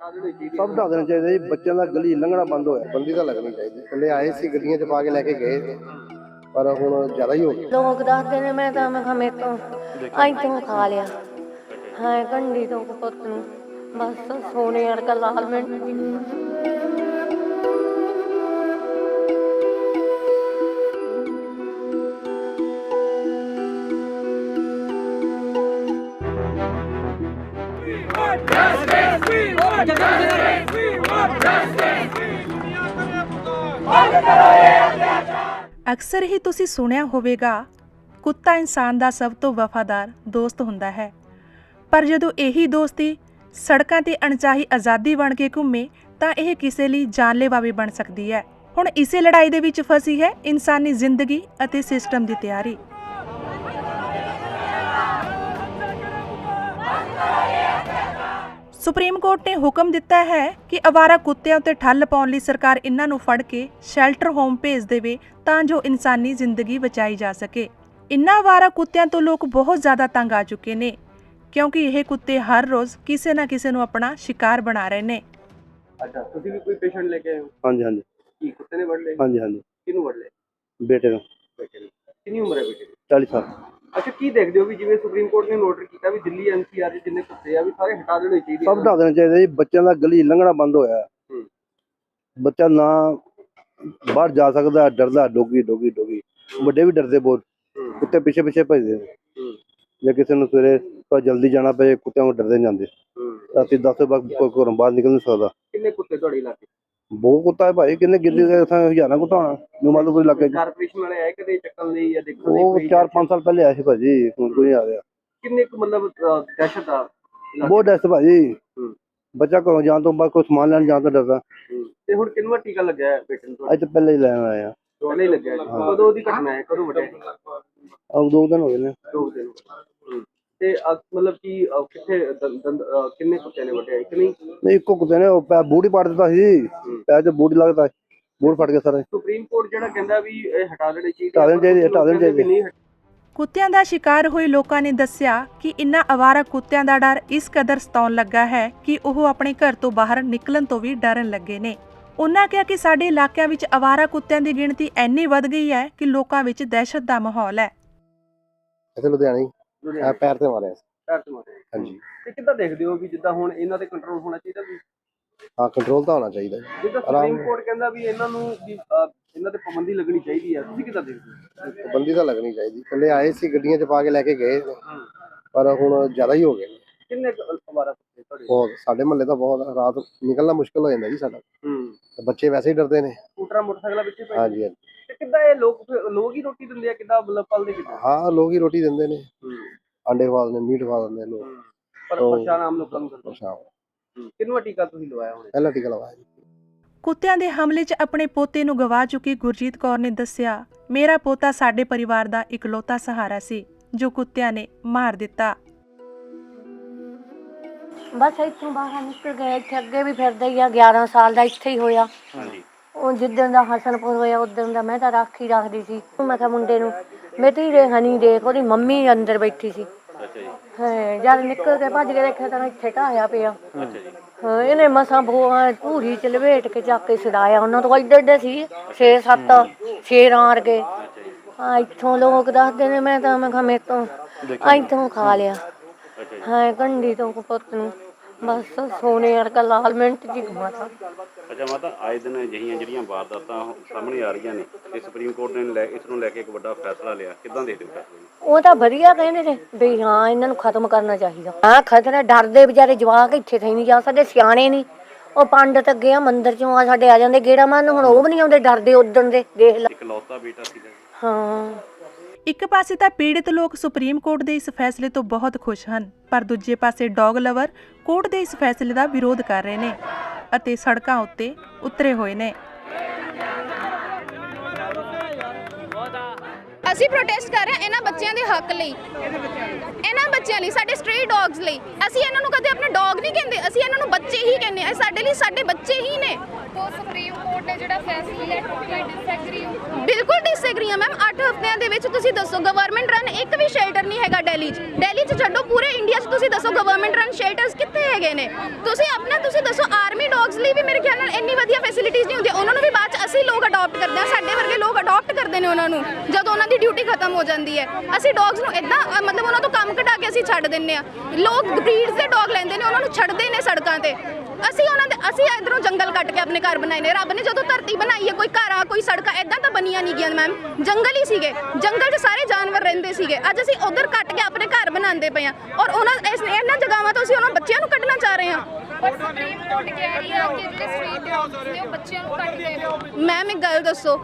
ਸਭ ਢਾ ਦੇਣਾ ਚਾਹੀਦਾ ਜੀ ਬੱਚਿਆਂ ਦਾ ਗਲੀ ਲੰਘਣਾ ਬੰਦ ਹੋਇਆ। ਬੰਦੀ ਤਾਂ ਲੱਗਣੀ ਚਾਹੀਦੀ। ਥੱਲੇ ਆਏ ਸੀ ਗੱਡੀਆਂ 'ਚ ਪਾ ਕੇ ਲੈ ਕੇ ਗਏ। ਸੀ। ਪਰ ਹੁਣ ਜ਼ਿਆਦਾ ਹੀ ਹੋ ਗਿਆ ਲੋਕ ਦੱਸਦੇ ਨੇ ਮੈਂ ਤਾਂ ਮੈਂ ਮੇਰੇ ਤੋਂ ਅੱਜ ਤੋਂ ਖਾ ਲਿਆ। ਹਾਂ ਕੰਢੀ ਤੋਂ ਪੁੱਤ ਨੂੰ। ਬਸ ਸੋਨੇ ਵਰਗਾ ਲਾਲ ਮਿੰਟ। ਅਕਸਰ ਹੀ ਤੁਸੀਂ ਸੁਣਿਆ ਹੋਵੇਗਾ, ਕੁੱਤਾ ਇਨਸਾਨ ਦਾ ਸਭ ਤੋਂ ਵਫਾਦਾਰ ਦੋਸਤ ਹੁੰਦਾ ਹੈ। ਪਰ ਜਦੋਂ ਇਹੀ ਦੋਸਤੀ ਸੜਕਾਂ ਤੇ ਅਣਚਾਹੀ ਆਜ਼ਾਦੀ ਬਣ ਕੇ ਘੁੰਮੇ, ਤਾਂ ਇਹ ਕਿਸੇ ਲਈ ਜਾਨਲੇਵਾ ਵੀ ਬਣ ਸਕਦੀ ਹੈ। ਹੁਣ ਇਸੇ ਲੜਾਈ ਦੇ ਵਿੱਚ ਫਸੀ ਹੈ ਇਨਸਾਨੀ ਜ਼ਿੰਦਗੀ ਅਤੇ ਸਿਸਟਮ ਦੀ ਤਿਆਰੀ। ਸੁਪਰੀਮ ਕੋਰਟ ਨੇ ਹੁਕਮ ਦਿੱਤਾ ਹੈ ਕਿ ਅਵਾਰਾ ਕੁੱਤਿਆਂ ਉੱਤੇ ਠੱਲ ਪਾਉਣ ਲਈ ਸਰਕਾਰ ਇਹਨਾਂ ਨੂੰ ਫੜ ਕੇ ਸ਼ੈਲਟਰ ਹੋਮ ਭੇਜ ਦੇਵੇ ਤਾਂ ਜੋ ਇਨਸਾਨੀ ਜ਼ਿੰਦਗੀ ਬਚਾਈ ਜਾ ਸਕੇ। ਇਨ੍ਹਾਂ ਅਵਾਰਾ ਕੁੱਤਿਆਂ ਤੋਂ ਲੋਕ ਬਹੁਤ ਜ਼ਿਆਦਾ ਤੰਗ ਆ ਚੁੱਕੇ ਨੇ ਕਿਉਂਕਿ ਇਹ ਕੁੱਤੇ ਹਰ ਰੋਜ਼ ਕਿਸੇ ਨਾ ਕਿਸੇ ਨੂੰ ਆਪਣਾ ਸ਼ਿਕਾਰ ਬਣਾ ਰਹੇ ਨੇ। ਅੱਛਾ ਤੁਸੀਂ ਵੀ ਕੋਈ ਪੇਸ਼ੈਂਟ ਲੈ ਕੇ ਆਏ ਹੋ? ਹਾਂਜੀ ਹਾਂਜੀ। ਕੀ ਕੁੱਤੇ ਨੇ ਵੜ ਲਏ? ਹਾਂਜੀ ਹਾਂਜੀ। ਕਿਹਨੂੰ ਵੜ ਲਏ? ਬੇਟੇ ਨੇ। ਕਿੰਨੀ ਉਮਰ ਹੈ ਬੇਟੇ ਦੀ? 40 ਸਾਲ। ਅੱਛਾ ਕੀ ਦੇਖਦੇ ਹੋ ਵੀ ਜਿਵੇਂ ਸੁਪਰੀਮ ਕੋਰਟ ਨੇ ਨੋਟਰ ਕੀਤਾ ਵੀ ਦਿੱਲੀ ਐਨਸੀਆਰ ਦੇ ਜਿੰਨੇ ਕੁੱਤੇ ਆ ਵੀ ਸਾਰੇ ਹਟਾ ਦੇਣੇ ਚਾਹੀਦੇ ਸਭ ਢਾ ਦੇਣਾ ਚਾਹੀਦਾ ਜੀ ਬੱਚਿਆਂ ਦਾ ਗਲੀ ਲੰਘਣਾ ਬੰਦ ਹੋਇਆ ਹੂੰ। ਬੱਚਾ ਨਾ ਬਾਹਰ ਜਾ ਸਕਦਾ ਡਰਦਾ ਡੋਗੀ ਡੋਗੀ ਡੋਗੀ ਵੱਡੇ ਵੀ ਡਰਦੇ ਬਹੁਤ। ਕੁੱਤੇ ਪਿੱਛੇ ਪਿੱਛੇ ਭੱਜਦੇ ਨੇ। ਜੇ ਕਿਸੇ ਨੂੰ ਸਵੇਰੇ ਥੋੜਾ ਜਲਦੀ ਜਾਣਾ ਪਏ ਕੁੱਤਿਆਂ ਨੂੰ ਡਰਦੇ ਜਾਂਦੇ। ਰਾਤੀ 10 ਵਜੇ ਕੋਈ ਘਰੋਂ ਬਾਹਰ ਨਿਕਲ ਨਹੀਂ ਸਕਦਾ ਕਿੰਨੇ ਕੁੱਤੇ ਤੁਹਾਡੇ ਇਲਾਕੇ ਬਹੁਤ ਕੁੱਤਾ ਹੈ ਭਾਈ ਕਿੰਨੇ ਗਿੱਲੀ ਦੇ ਥਾਂ ਹਜ਼ਾਰਾਂ ਕੁੱਤਾ ਹੋਣਾ ਨੂੰ ਮੰਨ ਲਓ ਕੋਈ 'ਚ। ਕਾਰਪੋਰੇਸ਼ਨ ਵਾਲੇ ਆਏ ਕਦੇ ਚੱਕਣ ਲਈ ਜਾਂ ਦੇਖਣ ਲਈ ਉਹ ਕੋਈ 4-5 ਸਾਲ ਪਹਿਲੇ ਆਇਆ ਸੀ ਭਾਜੀ ਹੁਣ ਕੋਈ ਨਹੀਂ ਆ ਰਿਹਾ। ਕਿੰਨੇ ਕੁ ਮਤਲਬ ਅਹ, ਦਹਿਸ਼ਤ ਆ? ਬਹੁਤ ਸੀ ਭਾਜੀ। ਹੂੰ। ਬੱਚਾ ਘਰੋਂ ਜਾਣ ਤੋਂ ਬਾਅਦ ਕੋਈ ਸਮਾਨ ਲੈਣ ਜਾਣ ਤੋਂ ਡਰਦਾ। ਤੇ ਹੁਣ ਕਿੰਨਵਾ ਟੀਕਾ ਲੱਗਿਆ ਹੈ ਬੇਟੇ ਨੂੰ ਤੁਹਾਡੇ? ਅੱਜ ਤਾਂ ਪਹਿਲੇ ਹੀ ਲੈਣ ਆਏ ਆ ਪਹਿਲਾਂ ਹੀ ਲੱਗਿਆ ਹੈ। ਕਦੋਂ ਦੀ ਘਟਨਾ ਹੈ? ਕਦੋਂ ਵੱਡੇ? ਅਬ ਦੋ ਦਿਨ ਹੋ ਗਏ ਨੇ। ਦੋ ਦਿਨ। ਹੂੰ। ਤੇ ਅਹ, ਮਤਲਬ ਕਿ ਅਹ, ਕਿੱਥੇ ਦੰ- ਦੰਦ- ਅਹ, ਕਿੰਨੇ ਕੁੱਤੇ ਨੇ ਵੱਡੇ? ਇੱਕ ਨਹੀਂ? ਨਹੀਂ ਇੱਕੋ ਕੁੱਤੇ ਨੇ ਉਹ ਪੈ ਬੂਟ ਹੀ ਪਾੜ ਦਿੱਤਾ ਸੀ। ਪੈਰ 'ਚ ਬੂਟ ਹੀ ਲੱਗਦਾ। ਬੂਟ ਫਟ ਗਿਆ ਸਾਰੇ। ਸੁਪਰੀਮ ਕੋਰਟ ਜਿਹੜਾ ਕਹਿੰਦਾ ਵੀ ਇਹ ਹਟਾ ਦੇਣੇ ਚਾਹੀਦੇ ਹਟਾ ਦੇਣੇ ਚਾਹੀਦੇ, ਹਟਾ ਦੇਣੇ ਨਹੀਂ ਕੁੱਤਿਆਂ ਦਾ ਸ਼ਿਕਾਰ ਹੋਏ ਲੋਕਾਂ ਨੇ ਦੱਸਿਆ ਕਿ ਇਨ੍ਹਾਂ ਅਵਾਰਾ ਕੁੱਤਿਆਂ ਦਾ ਡਰ ਇਸ ਕਦਰ ਸਤਾਉਣ ਲੱਗਾ ਹੈ ਕਿ ਉਹ ਆਪਣੇ ਘਰ ਤੋਂ ਬਾਹਰ ਨਿਕਲਣ ਤੋਂ ਵੀ ਡਰਨ ਲੱਗੇ ਨੇ। ਉਨ੍ਹਾਂ ਕਿਹਾ ਕਿ ਸਾਡੇ ਇਲਾਕਿਆਂ ਵਿੱਚ ਅਵਾਰਾ ਕੁੱਤਿਆਂ ਦੀ ਗਿਣਤੀ ਇੰਨੀ ਵੱਧ ਗਈ ਹੈ ਕਿ ਲੋਕਾਂ ਵਿੱਚ ਦਹਿਸ਼ਤ ਦਾ ਮਾਹੌਲ ਹੈ। ਇੱਥੇ ਲੁਧਿਆਣੇ ਲੁਧਿਆਣੇ। ਪੈਰ ਤੇ ਮਾਰਿਆ ਸੀ। ਪੈਰ ਤੇ ਹਾਂਜੀ। ਤੇ ਕਿੱਦਾਂ ਦੇਖਦੇ ਹੋ ਵੀ ਜਿੱਦਾਂ ਹੁਣ ਇਹਨਾਂ ਤੇ ਕੰਟਰੋਲ ਹੋਣਾ ਚਾਹੀਦਾ ਵੀ ਹਾਂ ਕੰਟਰੋਲ ਤਾਂ ਹੋਣਾ ਚਾਹੀਦਾ ਜੀ। ਜਿੱਦਾਂ ਸੁਪਰੀਮ ਕੋਰਟ ਕਹਿੰਦਾ ਵੀ ਇਹਨਾਂ ਨੂੰ ਵੀ ਅਹ, ਇਹਨਾਂ ਤੇ ਪਾਬੰਦੀ ਲੱਗਣੀ ਚਾਹੀਦੀ ਹੈ ਤੁਸੀਂ ਕਿੱਦਾਂ ਦੇਖਦੇ ਹੋ? ਪਾਬੰਦੀ ਤਾਂ ਲੱਗਣੀ ਚਾਹੀਦੀ। ਥੱਲੇ ਆਏ ਸੀ ਗੱਡੀਆਂ 'ਚ ਪਾ ਕੇ ਲੈ ਕੇ ਗਏ। ਪਰ ਹੁਣ ਜ਼ਿਆਦਾ ਹੀ ਹੋ ਗਏ ਕਿੰਨੇ ਕੁ ਤੁਹਾਡੇ? ਬਹੁਤ ਸਾਡੇ ਮਹੱਲੇ ਤਾਂ ਬਹੁਤ। ਰਾਤ ਨਿਕਲਣਾ ਮੁਸ਼ਕਲ ਹੋ ਜਾਂਦਾ ਜੀ ਸਾਡਾ। ਹੂੰ। ਤੇ ਬੱਚੇ ਵੈਸੇ ਹੀ ਡਰਦੇ ਨੇ। ਸਕੂਟਰਾਂ ਮੋਟਰਸਾਈਕਲਾਂ ਵਿੱਚ ਹੀ ਪਏ ਹਾਂਜੀ ਹਾਂਜੀ। ਤੇ ਕਿੱਦਾਂ ਇਹ ਲੋਕ ਲੋਕ ਹੀ ਰੋਟੀ ਦਿੰਦੇ ਆ? ਕਿੱਦਾਂ ਮਤਲਬ ਪਲਦੇ ਕਿੱਦਾਂ? ਹਾਂ ਲੋਕ ਹੀ ਰੋਟੀ ਦਿੰਦੇ ਨੇ। ਹੂੰ। ਆਂਡੇ ਖਵਾ ਦਿੰਦੇ ਮੀਟ ਖਵਾ ਦਿੰਦੇ ਲੋਕ ਪਰ ਉਹ- ਪਰੇਸ਼ਾਨ ਆਮ ਲੋਕਾਂ ਨੂੰ ਕਰਦੇ। ਕਿੰਨਵਾ ਟੀਕਾ ਤੁਸੀਂ ਲਵਾਇਆ ਹੁਣ ਪਹਿਲਾ ਟੀਕਾ ਲਵਾਇਆ ਜੀ। ਕੁੱਤਿਆਂ ਦੇ ਹਮਲੇ 'ਚ ਆਪਣੇ ਪੋਤੇ ਨੂੰ ਗਵਾ ਚੁੱਕੀ ਗੁਰਜੀਤ ਕੌਰ ਨੇ ਦੱਸਿਆ ਮੇਰਾ ਪੋਤਾ ਸਾਡੇ ਪਰਿਵਾਰ ਦਾ ਇਕਲੌਤਾ ਸਹਾਰਾ ਸੀ ਜੋ ਕੁੱਤਿਆਂ ਨੇ ਮਾਰ ਦਿੱਤਾ। ਬਸ ਇੱਥੋਂ ਬਾਹਰ ਨਿਕਲ ਗਏ ਇੱਥੇ ਅੱਗੇ ਵੀ ਫਿਰਦਾ ਹੀ ਆ 11 ਸਾਲ ਦਾ ਇੱਥੇ ਹੀ ਹੋਇਆ। ਉਹ ਜਿੱਦਣ ਦਾ ਹਸਨਪੁਰ ਹੋਇਆ ਉਦੋਂ ਦਾ ਮੈਂ ਤਾਂ ਰਾਖੀ ਰੱਖਦੀ ਸੀ। ਮੈਂ ਕਿਹਾ ਮੁੰਡੇ ਨੂੰ ਮੈਂ ਧੀਰੇ ਹਨੀ ਦੇਖ ਉਹਦੀ ਮੰਮੀ ਅੰਦਰ ਬੈਠੀ ਸੀ। ਹਾਂ ਜਦ ਨਿਕਲ ਕੇ ਭੱਜ ਕੇ ਦੇਖਿਆ ਤਾਂ ਇੱਥੇ ਢਾਇਆ ਪਿਆ। ਹਾਂ ਇਹਨੇ ਮਸਾਂ ਬੋਆ ਪੂਰੀ ਚ ਲਵੇਟ ਕੇ ਚੱਕ ਕੇ ਛਡਾਇਆ। ਉਹਨਾਂ ਤੋਂ ਐਡੇ ਐਡੇ ਸੀ 6-7 ਸ਼ੇਰਾਂ ਵਰਗੇ ਹਾਂ ਇੱਥੋਂ ਲੋਕ ਦੱਸਦੇ ਨੇ ਮੈਂ ਤਾਂ ਮੈਂ ਕਿਹਾ ਮੇਰੇ ਤੋਂ ਇੱਥੋਂ ਖਾ ਲਿਆ। ਹਾਂ ਕੰਢੀ ਤੋਂ ਪੁੱਤ ਨੂੰ। ਬਸ ਸੋਨੇ ਵਰਗਾ ਲਾਲ ਮਿੰਟ ਜੀ ਘੁਮਾਤਾ ਅੱਛਾ ਮਾਤਾ ਆਏ ਦਿਨ ਅਜਿਹੀਆਂ ਜਿਹੜੀਆਂ ਵਾਰਦਾਤਾਂ ਸਾਹਮਣੇ ਆ ਰਹੀਆਂ ਨੇ ਤੇ ਸੁਪਰੀਮ ਕੋਰਟ ਨੇ ਲੈ ਇਸ ਨੂੰ ਲੈ ਕੇ ਇੱਕ ਵੱਡਾ ਫੈਸਲਾ ਲਿਆ। ਕਿੱਦਾਂ ਦੇਖਦੇ ਹੋ ਫੈਸਲੇ ਨੂੰ? ਉਹ ਤਾਂ ਵਧੀਆ ਕਹਿੰਦੇ ਨੇ ਵੀ ਹਾਂ ਇਹਨਾਂ ਨੂੰ ਖਤਮ ਕਰਨਾ ਚਾਹੀਦਾ। ਹਾਂ ਖਤਰਾ ਡਰਦੇ ਵਿਚਾਰੇ ਜਵਾਕ ਇੱਥੇ ਥਈ ਨਹੀਂ ਜਾ ਸਕਦੇ ਸਿਆਣੇ ਨਹੀਂ ਉਹ ਪੰਡਤ ਅੱਗੇ ਆ ਮੰਦਿਰ ਚੋਂ ਆ ਸਾਡੇ ਆ ਜਾਂਦੇ ਗੇੜਾ ਮਾਰਨ ਹੁਣ ਉਹ ਵੀ ਨਹੀਂ ਆਉਂਦੇ ਡਰਦੇ ਉਦਣ ਦੇ ਦੇਖ ਲੈ। ਇਕਲੌਤਾ ਬੇਟਾ ਜੀ। ਹਾਂ। ਇੱਕ ਪਾਸੇ ਤਾਂ ਪੀੜਿਤ ਲੋਕ ਸੁਪਰੀਮ ਕੋਰਟ ਦੇ ਇਸ ਫੈਸਲੇ ਤੋਂ ਬਹੁਤ ਖੁਸ਼ ਹਨ, ਪਰ ਦੂਜੇ ਪਾਸੇ ਡੌਗ ਲਵਰ ਕੋਰਟ ਦੇ ਇਸ ਫੈਸਲੇ ਦਾ ਵਿਰੋਧ ਕਰ ਰਹੇ ਨੇ ਅਤੇ ਸੜਕਾਂ ਉੱਤੇ ਉਤਰੇ ਹੋਏ ਨੇ। ਅਸੀਂ ਪ੍ਰੋਟੈਸਟ ਕਰ ਰਹੇ ਹਾਂ ਇਹਨਾਂ ਬੱਚਿਆਂ ਦੇ ਹੱਕ ਲਈ। ਇਹਨਾਂ ਬੱਚਿਆਂ ਲਈ, ਸਾਡੇ ਸਟ੍ਰੀ ਡੌਗਸ ਲਈ। ਅਸੀਂ ਇਹਨਾਂ ਨੂੰ ਕਦੇ ਆਪਣੇ ਡੌਗ ਨਹੀਂ ਕਹਿੰਦੇ, ਅਸੀਂ ਇਹਨਾਂ ਨੂੰ ਬੱਚੇ ਹੀ ਕਹਿੰਦੇ ਆ ਸਾਡੇ ਲਈ ਸਾਡੇ ਬੱਚੇ ਹੀ ਨੇ। ਤੋ ਸੁਪਰੀਮ ਕੋਰਟ ਨੇ ਜਿਹੜਾ ਫੈਸਲਾ ਲਿਆ ਟੋਟਲੀ ਡਿਸਐਗਰੀ ਬਿਲਕੁਲ ਡਿਸਐਗਰੀ ਆ ਮੈਮ 8 ਹਫ਼ਤਿਆਂ ਦੇ ਵਿੱਚ ਤੁਸੀਂ ਦੱਸੋ ਗਵਰਨਮੈਂਟ ਰਨ ਇੱਕ ਵੀ ਸ਼ੈਲਟਰ ਨਹੀਂ ਹੈਗਾ ਦਿੱਲੀ 'ਚ। ਦਿੱਲੀ 'ਚ ਛੱਡੋ, ਪੂਰੇ ਇੰਡੀਆ 'ਚ ਤੁਸੀਂ ਦੱਸੋ ਗਵਰਨਮੈਂਟ ਰਨ ਸ਼ੈਲਟਰਸ ਕਿੱਥੇ ਹੈਗੇ ਨੇ? ਤੁਸੀਂ ਆਪਣਾ, ਤੁਸੀਂ ਦੱਸੋ ਲਈ ਵੀ ਮੇਰੇ ਖਿਆਲ ਨਾਲ ਇੰਨੀ ਵਧੀਆ ਫੈਸਿਲਿਟੀਜ਼ ਨਹੀਂ ਹੁੰਦੀਆਂ। ਉਹਨਾਂ ਨੂੰ ਵੀ ਬਾਅਦ ਚ ਅਸੀਂ ਲੋਕ ਅਡਾਪਟ ਕਰਦੇ ਹਾਂ ਸਾਡੇ ਵਰਗੇ ਲੋਕ ਅਡਾਪਟ ਕਰਦੇ ਨੇ ਉਹਨਾਂ ਨੂੰ ਜਦੋਂ ਉਹਨਾਂ ਦੀ ਡਿਊਟੀ ਖਤਮ ਹੋ ਜਾਂਦੀ ਹੈ। ਅਸੀਂ ਡੌਗਸ ਨੂੰ ਇਦਾਂ ਮਤਲਬ ਉਹਨਾਂ ਤੋਂ ਕੰਮ ਕਢਾ ਕੇ ਅਸੀਂ ਛੱਡ ਦਿੰਨੇ ਆ ਲੋਕ ਬਰੀਡਸ ਦੇ ਡੌਗ ਲੈਂਦੇ ਨੇ ਉਹਨਾਂ ਨੂੰ ਛੱਡਦੇ ਨੇ ਸੜਕਾਂ ਤੇ। ਅਸੀਂ ਉਹਨਾਂ ਦੇ ਅਸੀਂ ਇਧਰੋਂ ਜੰਗਲ ਕੱਟ ਕੇ ਆਪਣੇ ਘਰ ਬਣਾਏ ਨੇ। ਰੱਬ ਨੇ ਜਦੋਂ ਧਰਤੀ ਬਣਾਈ ਹੈ ਕੋਈ ਘਰ ਆ ਕੋਈ ਸੜਕਾਂ ਇਦਾਂ ਤਾਂ ਬਣੀਆਂ ਨਹੀਂ ਗਈਆਂ ਮੈਮ ਜੰਗਲ ਹੀ ਸੀਗੇ। ਜੰਗਲ 'ਚ ਸਾਰੇ ਜਾਨਵਰ ਰਹਿੰਦੇ ਸੀਗੇ। ਅੱਜ ਅਸੀਂ ਉਧਰ ਕੱਟ ਕੇ ਆਪਣੇ ਘਰ ਬਣਾਉਂਦੇ ਪਏ ਆ ਔਰ ਉਹਨਾਂ ਇਸ ਇਹਨਾਂ ਜਗ੍ਹਾਵਾਂ ਤੋਂ ਅਸੀਂ ਉਹਨਾਂ ਬੱਚਿਆਂ ਨੂੰ ਕੱਢਣਾ ਚਾਹ ਰਹੇ ਹਾਂ। ਮੈਮ ਇੱਕ ਗੱਲ ਦੱਸੋ।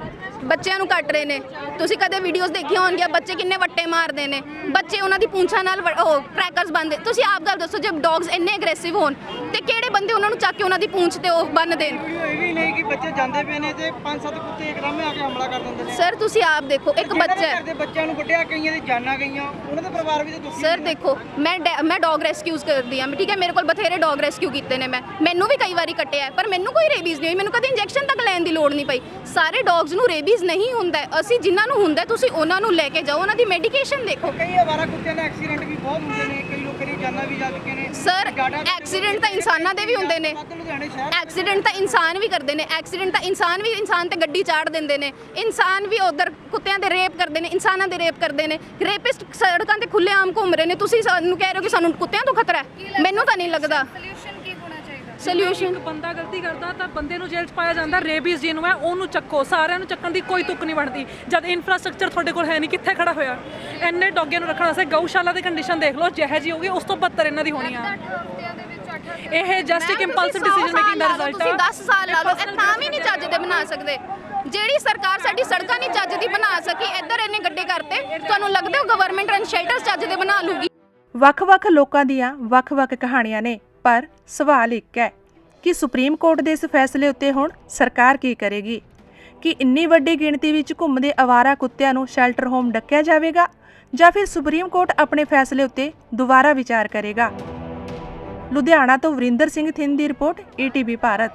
ਬੱਚਿਆਂ ਨੂੰ ਕੱਟ ਰਹੇ ਨੇ। ਤੁਸੀਂ ਕਦੇ ਵੀਡੀਓਜ਼ ਦੇਖੀਆਂ ਹੋਣਗੀਆਂ ਬੱਚੇ ਕਿੰਨੇ ਵੱਟੇ ਮਾਰਦੇ ਨੇ। ਬੱਚੇ ਉਹਨਾਂ ਦੀ ਪੂੰਛਾਂ ਨਾਲ ਉਹ ਕ੍ਰੈਕਰਸ ਬੰਨਦੇ ਤੁਸੀਂ ਆਪ ਗੱਲ ਦੱਸੋ ਜੇ ਡੌਗਸ ਇੰਨੇ ਐਗਰੈਸਿਵ ਹੋਣ ਤੇ ਕਿਹੜੇ ਬੰਦੇ ਉਹਨਾਂ ਨੂੰ ਚੱਕ ਕੇ ਉਹਨਾਂ ਦੀ ਪੂੰਛ ਤੇ ਉਹ ਬੰਨ ਦੇਣ? ਇਹ ਵੀ ਨਹੀਂ ਕਿ ਬੱਚੇ ਜਾਂਦੇ ਪਏ ਨੇ ਤੇ ਪੰਜ ਸੱਤ ਕੁੱਤੇ ਇੱਕਦਮ ਆ ਕੇ ਹਮਲਾ ਕਰ ਦਿੰਦੇ ਨੇ। ਸਰ ਤੁਸੀਂ ਆਪ ਦੇਖੋ ਇੱਕ ਬੱਚਾ ਘਰ ਹੈ ਦੇ ਬੱਚਿਆਂ ਨੂੰ ਵੱਢਿਆ ਕਈਆਂ ਦੀ ਜਾਨਾਂ ਗਈਆਂ ਉਹਨਾਂ ਦੇ ਪਰਿਵਾਰ ਵੀ ਤਾਂ ਦੁਖੀ ਸਰ ਦੇਖੋ ਮੈਂ ਡੈ- ਮੈਂ ਡੌਗ ਰੈਸਕਿਊਜ਼ ਕਰਦੀ ਆ ਠੀਕ ਹੈ? ਮੇਰੇ ਕੋਲ ਬਥੇਰੇ ਡੌਗ ਰੈਸਕਿਊ ਕੀਤੇ ਨੇ ਮੈਂ। ਮੈਨੂੰ ਵੀ ਕਈ ਵਾਰੀ ਕੱਟਿਆ ਹੈ, ਪਰ ਮੈਨੂੰ ਕੋਈ ਰੇਬੀਜ਼ ਨਹੀਂ ਹੋਈ। ਮੈਨੂੰ ਕਦੇ ਇੰਜੈਕਸ਼ਨ ਤੱਕ ਲੈਣ ਦੀ ਲੋੜ ਨਹੀਂ ਪਈ। ਸਾਰੇ ਡੌਗਸ ਨੂੰ ਰੇਬੀਜ਼ ਨਹੀਂ ਹੁੰਦਾ ਹੈ। ਅਸੀਂ ਜਿਨ੍ਹਾਂ ਨੂੰ ਹੁੰਦਾ ਹੈ, ਤੁਸੀਂ ਉਹਨਾਂ ਨੂੰ ਲੈ ਕੇ ਜਾਓ ਉਹਨਾਂ ਦੀ ਮੈਡੀਕੇਸ਼ਨ ਦੇਖੋ। ਕਈ ਅਵਾਰਾ ਕੁੱਤਿਆਂ ਦੇ ਐਕਸੀਡੈਂਟ ਵੀ ਬਹੁਤ ਹੁੰਦੇ ਨੇ ਕਈ ਲੋਕਾਂ ਦੀ ਜਾਨਾਂ ਵੀ ਜਾ ਚੁੱਕੀਆਂ ਨੇ। ਸਰ ਐਕਸੀਡੈਂਟ ਤਾਂ ਇਨਸਾਨਾਂ ਦੇ ਵੀ ਹੁੰਦੇ ਨੇ। ਵੱਧ ਲੁਧਿਆਣੇ ਸ਼ਹਿਰ ਐਕਸੀਡੈਂਟ ਤਾਂ ਇਨਸਾਨ ਵੀ ਕਰਦੇ ਨੇ ਐਕਸੀਡੈਂਟ ਤਾਂ ਇਨਸਾਨ ਵੀ ਇਨਸਾਨ ਤੇ ਗੱਡੀ ਚਾੜ ਦਿੰਦੇ ਨੇ। ਇਨਸਾਨ ਵੀ ਉਧਰ ਕੁੱਤਿਆਂ ਦੇ ਰੇਪ ਕਰਦੇ ਨੇ ਇਨਸਾਨਾਂ ਦੇ ਰੇਪ ਕਰਦੇ ਨੇ। ਰੇਪਿਸਟ ਸੜਕਾਂ ਤੇ ਖੁੱਲੇਆਮ ਘੁੰਮ ਰਹੇ ਨੇ ਤੁਸੀਂ ਸਾਨੂੰ ਕਹਿ ਰਹੇ ਹੋ ਕਿ ਸਾਨੂੰ ਕੁੱਤਿਆਂ ਤੋਂ ਖਤਰਾ ਹੈ। ਮੈਨੂੰ ਤਾਂ ਨਹੀਂ ਲੱਗਦਾ। ਸੋਲੂਸ਼ਨ ਕੀ ਸੋਲੂਸ਼ਨ ਇੱਕ ਬੰਦਾ ਗਲਤੀ ਕਰਦਾ ਤਾਂ ਬੰਦੇ ਨੂੰ ਜੇਲ੍ਹ 'ਚ ਪਾਇਆ ਜਾਂਦਾ ਰੇਬੀਜ਼ ਜਿਹਨੂੰ ਹੈ ਉਹਨੂੰ ਚੱਕੋ ਸਾਰਿਆਂ ਨੂੰ ਚੱਕਣ ਦੀ ਕੋਈ ਤੁੱਕ ਨਹੀਂ ਬਣਦੀ। ਜਦ ਇਨਫਰਾਸਟ੍ਰਕਚਰ ਤੁਹਾਡੇ ਕੋਲ ਹੈ ਨਹੀਂ ਕਿੱਥੇ ਖੜਾ ਹੋਇਆ? ਇੰਨੇ ਡੌਗੇ ਨੂੰ ਰੱਖਣ ਵਾਸਤੇ ਗਊਸ਼ਾਲਾ ਦੀ ਕੰਡੀਸ਼ਨ ਦੇਖ ਲਓ ਜਿਹੇ ਜੀ ਹੋਗੀ ਉਸ ਤੋਂ ਬੱਤਰ ਇਹਨਾਂ ਦੀ ਹੋਣੀ ਆ ਇਹ ਜਸਟ ਇੱਕ ਇੰਪਲਸਿਵ ਡਿਸੀਜਨ ਮੇਕਿੰਗ ਦਾ ਰਿਜ਼ਲਟ ਤੁਸੀਂ 10 ਸਾਲ ਲਾ ਲਓ ਇਹ ਤਾਂ ਵੀ ਨਹੀਂ ਚੱਜ ਦੇ ਬਣਾ ਸਕਦੇ। ਜਿਹੜੀ ਸਰਕਾਰ ਸਾਡੀ ਸੜਕਾਂ ਨਹੀਂ ਚੱਜ ਦੀ ਬਣਾ ਸਕੀ ਇੱਧਰ ਇਹਨੇ ਗੱਡੇ ਕਰਤੇ ਤੁਹਾਨੂੰ ਲੱਗਦਾ ਗਵਰਨਮੈਂਟ ਐਂਡ ਸ਼ੈਲਟਰਸ ਚੱਜ ਦੇ ਬਣਾ ਲੂਗੀ ਵੱਖ-ਵੱਖ ਲੋਕਾਂ ਦੀਆਂ ਵੱਖ-ਵੱਖ ਕਹਾਣੀਆਂ ਨੇ। ਪਰ ਸਵਾਲ ਇੱਕ ਹੈ ਕਿ ਸੁਪਰੀਮ ਕੋਰਟ ਦੇ ਇਸ ਫੈਸਲੇ ਉੱਤੇ ਹੁਣ ਸਰਕਾਰ ਕੀ ਕਰੇਗੀ? ਕਿ ਇੰਨੀ ਵੱਡੀ ਗਿਣਤੀ ਵਿੱਚ ਘੁੰਮਦੇ ਅਵਾਰਾ ਕੁੱਤਿਆਂ ਨੂੰ ਸ਼ੈਲਟਰ ਹੋਮ ਡੱਕਿਆ ਜਾਵੇਗਾ ਜਾਂ ਫਿਰ ਸੁਪਰੀਮ ਕੋਰਟ ਆਪਣੇ ਫੈਸਲੇ ਉੱਤੇ ਦੁਬਾਰਾ ਵਿਚਾਰ ਕਰੇਗਾ? ਲੁਧਿਆਣਾ ਤੋਂ ਵਰਿੰਦਰ ਸਿੰਘ ਥਿੰਦ ਦੀ ਰਿਪੋਰਟ ਈਟੀਵੀ ਭਾਰਤ।